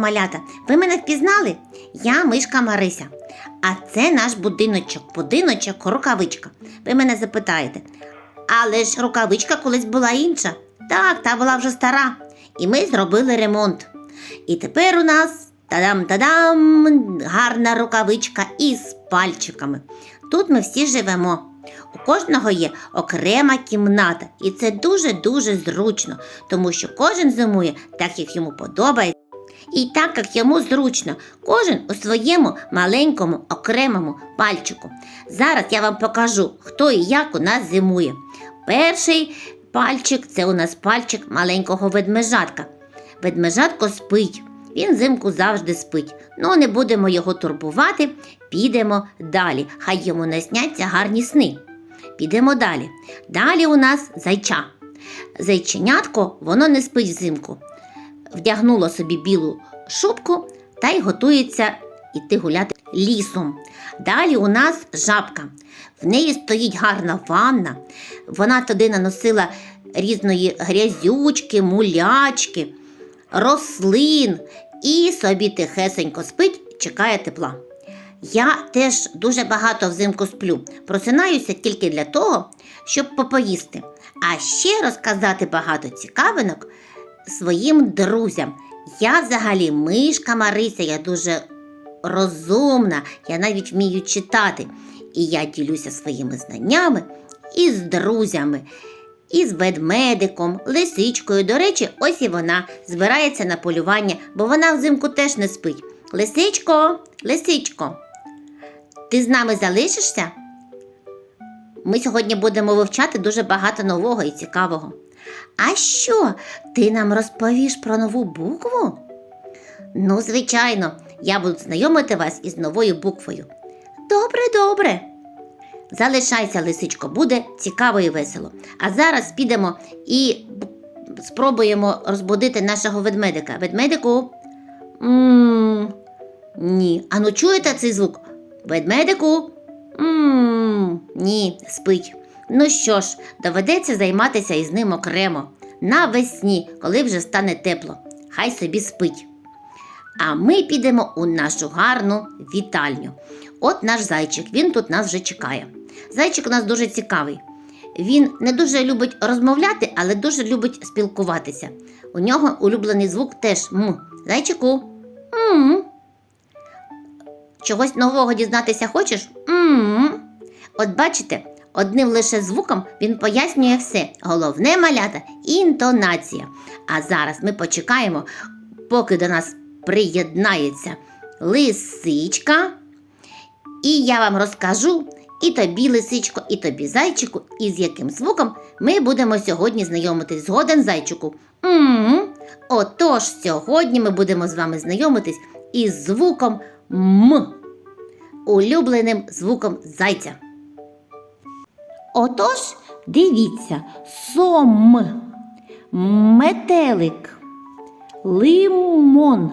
Малята. Ви мене впізнали? Я мишка Марися. А це наш будиночок, будиночок рукавичка. Ви мене запитаєте, але ж рукавичка колись була інша. Так, та була вже стара. І ми зробили ремонт. І тепер у нас тадам-тадам, гарна рукавичка із пальчиками. Тут ми всі живемо. У кожного є окрема кімната, і це дуже-дуже зручно, тому що кожен зимує так, як йому подобається. І так, як йому зручно, кожен у своєму маленькому окремому пальчику. Зараз я вам покажу, хто і як у нас зимує. Перший пальчик це у нас пальчик маленького ведмежатка. Ведмежатко спить, він взимку завжди спить. Ну, не будемо його турбувати, підемо далі. Хай йому насняться гарні сни. Підемо далі. Далі у нас зайча. Зайченятко, воно не спить взимку. Вдягнуло собі білу шубку та й готується іти гуляти лісом. Далі у нас жабка. В неї стоїть гарна ванна. Вона туди наносила різної грязючки, мулячки, рослин і собі тихесенько спить, чекає тепла. Я теж дуже багато взимку сплю. Просинаюся тільки для того, щоб попоїсти. А ще розказати багато цікавинок своїм друзям. Я взагалі мишка Марися, я дуже розумна, я навіть вмію читати. І я ділюся своїми знаннями із друзями, із ведмедиком, лисичкою. До речі, ось і вона збирається на полювання, бо вона взимку теж не спить. Лисичко, лисичко, ти з нами залишишся? Ми сьогодні будемо вивчати дуже багато нового і цікавого. А що, ти нам розповіш про нову букву? Ну, звичайно, я буду знайомити вас із новою буквою. Добре, добре. Залишайся, лисичко, буде цікаво і весело. А зараз підемо і спробуємо розбудити нашого ведмедика. Ведмедику. м Ні. Ану, чуєте цей звук? Ведмедику? м Ні, спить. Ну що ж, доведеться займатися із ним окремо. Навесні, коли вже стане тепло. Хай собі спить. А ми підемо у нашу гарну вітальню. От наш зайчик, він тут нас вже чекає. Зайчик у нас дуже цікавий. Він не дуже любить розмовляти, але дуже любить спілкуватися. У нього улюблений звук теж м. Зайчику. м Чогось нового дізнатися хочеш? м От бачите, одним лише звуком він пояснює все. Головне малята інтонація. А зараз ми почекаємо, поки до нас приєднається лисичка. І я вам розкажу і тобі, лисичко, і тобі, зайчику, і з яким звуком ми будемо сьогодні знайомитись. Згоден, зайчику? м Отож, сьогодні ми будемо з вами знайомитись із звуком М, улюбленим звуком зайця. Отож, дивіться, сом, метелик, лимон,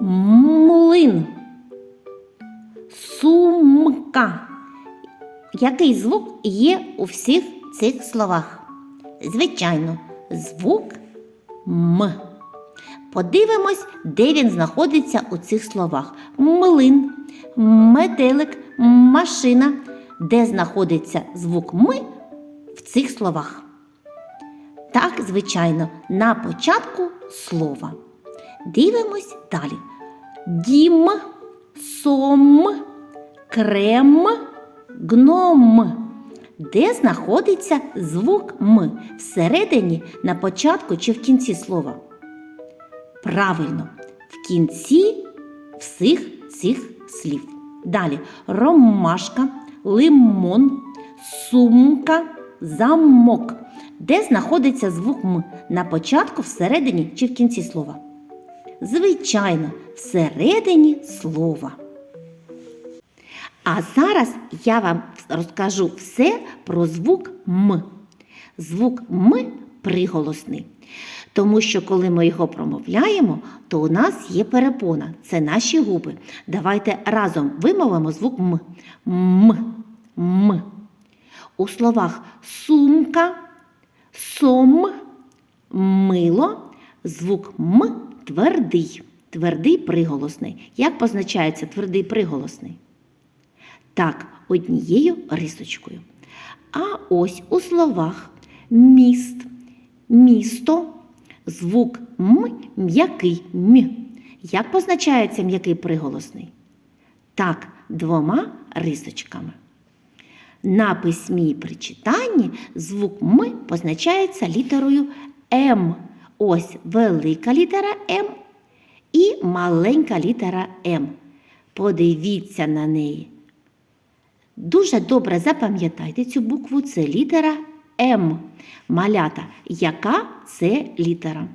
млин, сумка. Який звук є у всіх цих словах? Звичайно, звук М. Подивимось, де він знаходиться у цих словах: млин, метелик, машина. Де знаходиться звук М в цих словах? Так, звичайно, на початку слова. Дивимось далі. Дім, сом, крем, гном. Де знаходиться звук М? Всередині, на початку чи в кінці слова? Правильно, в кінці всіх цих слів. Далі ромашка, лимон, сумка, замок. Де знаходиться звук М? На початку, всередині чи в кінці слова? Звичайно, всередині слова. А зараз я вам розкажу все про звук М. Звук М приголосний. Тому що коли ми його промовляємо, то у нас є перепона. Це наші губи. Давайте разом вимовимо звук М. М. М. У словах сумка, сом, мило Звук М твердий, твердий приголосний. Як позначається твердий приголосний? Так, однією рисочкою. А ось у словах міст, місто, звук М м'який М. Як позначається м'який приголосний? Так, двома рисочками. На письмі і причитанні звук М позначається літерою М. Ось велика літера М і маленька літера М. Подивіться на неї. Дуже добре запам'ятайте цю букву, це літера М. Малята, яка це літера?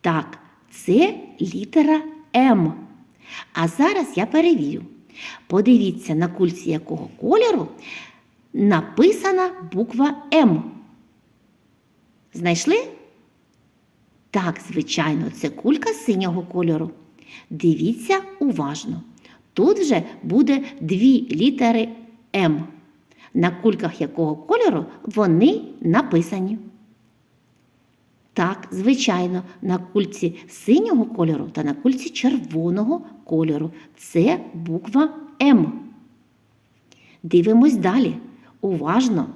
Так, це літера М. А зараз я перевірю. Подивіться, на кульці якого кольору написана буква М. Знайшли? Так, звичайно, це кулька синього кольору. Дивіться уважно. Тут вже буде дві літери М, на кульках якого кольору вони написані. Так, звичайно, на кульці синього кольору та на кульці червоного кольору. Це буква М. Дивимось далі. Уважно.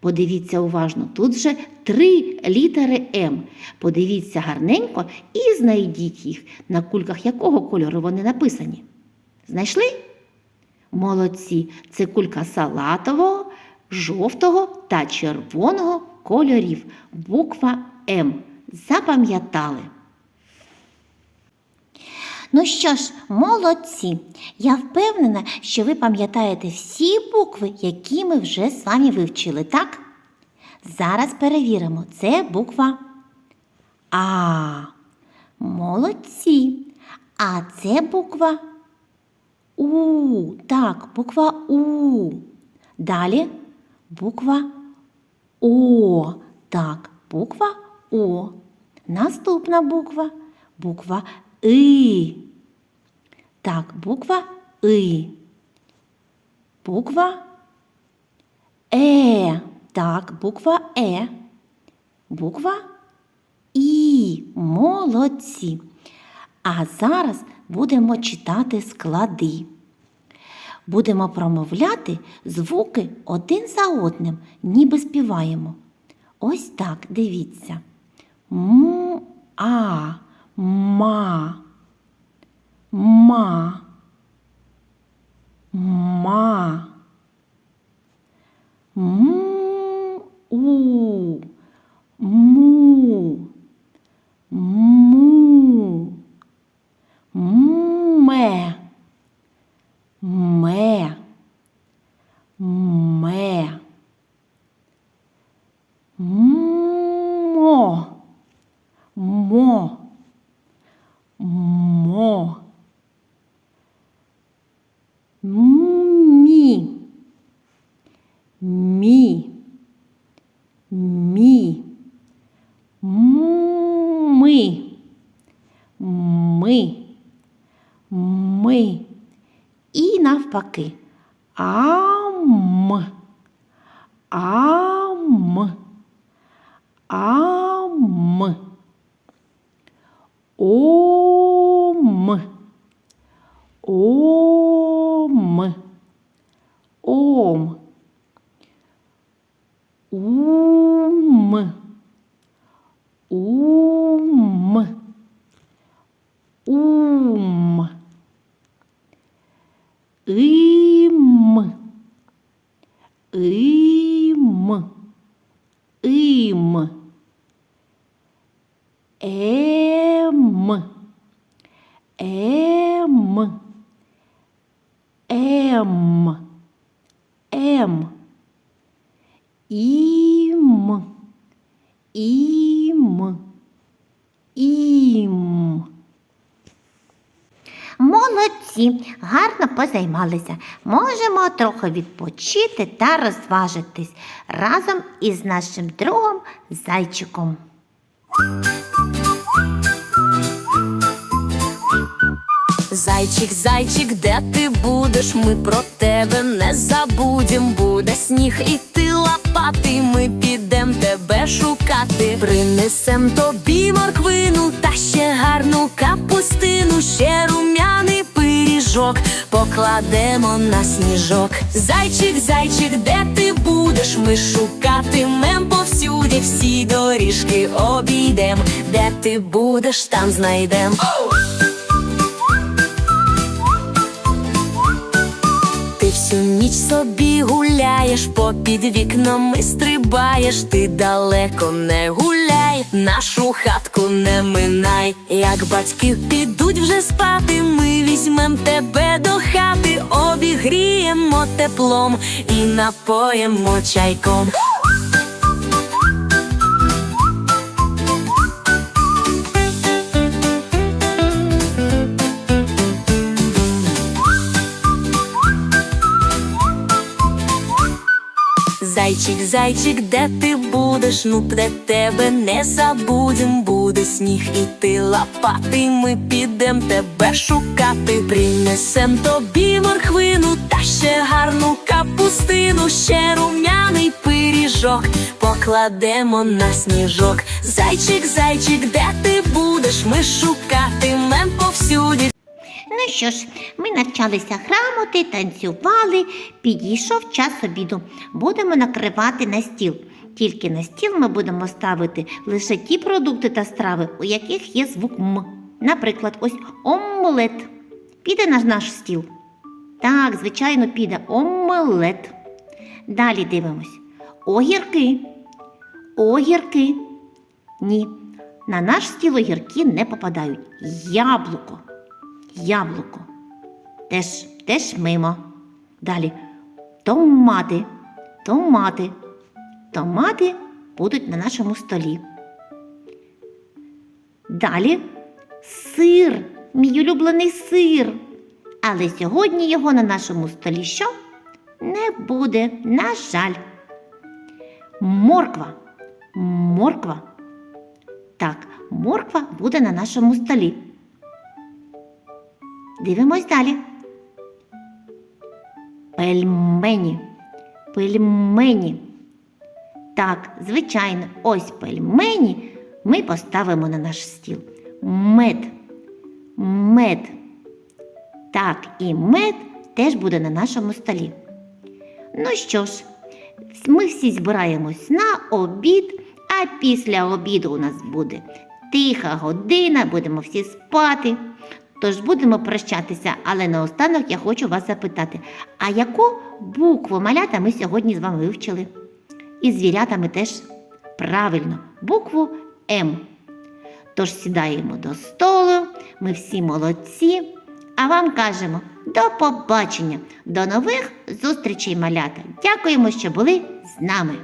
Подивіться уважно, тут вже три літери М. Подивіться гарненько і знайдіть їх, на кульках якого кольору вони написані. Знайшли? Молодці. Це кулька салатового, жовтого та червоного кольорів. Буква М. Запам'ятали. Ну що ж, молодці. Я впевнена, що ви пам'ятаєте всі букви, які ми вже з вами вивчили, так? Зараз перевіримо. Це буква А. Молодці. А це буква У. Так, буква У. Далі буква О. Так, буква О. Наступна буква буква И. Так, буква И. Буква Е. Так, буква Е. Буква І. Молодці. А зараз Будемо читати склади. Будемо промовляти звуки один за одним, ніби співаємо. Ось так, дивіться. М, а, ма, ма, ма. М, у, му, му, ме, ме, ме, мо, мо, мо, мі, мі, мі, ми, ми, ми. Навпаки. Ам, ам, ам, ом, ом, ом, ум, ум, ум, им, им, им, эм, эм, эм, эм, им, им, им. Молодці, Гарно позаймалися. Можемо трохи відпочити та розважитись разом із нашим другом зайчиком. Зайчик, зайчик, де ти будеш? Ми про тебе не забудем. Буде сніг і ти лопати, ми підем тебе шукати. Принесем тобі морквину та ще гарну капустину, ще рум'яний пиріжок, покладемо на сніжок. Зайчик, зайчик, де ти будеш? Ми шукатимем повсюди, всі доріжки обійдем. Де ти будеш, там знайдем. Всю ніч собі гуляєш, попід вікнами стрибаєш, ти далеко не гуляй, нашу хатку не минай. Як батьки підуть вже спати, ми візьмем тебе до хати, обігріємо теплом і напоїмо чайком. Зайчик, зайчик, де ти будеш? Ну де тебе не забудем, буде сніг і ти лапати. Ми підем тебе шукати. Принесем тобі морхвину та ще гарну капустину, ще рум'яний пиріжок, покладемо на сніжок. Зайчик, зайчик, де ти будеш? Ми шукатимем повсюди. Ну що ж, ми навчалися грамоти, танцювали, підійшов час обіду. Будемо накривати на стіл. Тільки на стіл ми будемо ставити лише ті продукти та страви, у яких є звук М. Наприклад, ось омлет. Піде на наш стіл. Так, звичайно, піде омлет. Далі дивимось. Огірки. Огірки. Ні. На наш стіл огірки не попадають. Яблуко. Яблуко. Теж, теж мимо. Далі. Томати. Томати. Томати будуть на нашому столі. Далі сир, мій улюблений сир. Але сьогодні його на нашому столі що? Не буде, на жаль. Морква. Морква. Так, морква буде на нашому столі. Дивимось далі. Пельмені. Пельмені. Так, звичайно, ось пельмені ми поставимо на наш стіл. Мед. Мед. Так, і мед теж буде на нашому столі. Ну що ж, ми всі збираємось на обід, а після обіду у нас буде тиха година, будемо всі спати. Тож будемо прощатися, але наостанок я хочу вас запитати, а яку букву малята ми сьогодні з вами вивчили? І звірятами теж правильно, букву М. Тож сідаємо до столу, ми всі молодці, а вам кажемо до побачення, до нових зустрічей, малята. Дякуємо, що були з нами.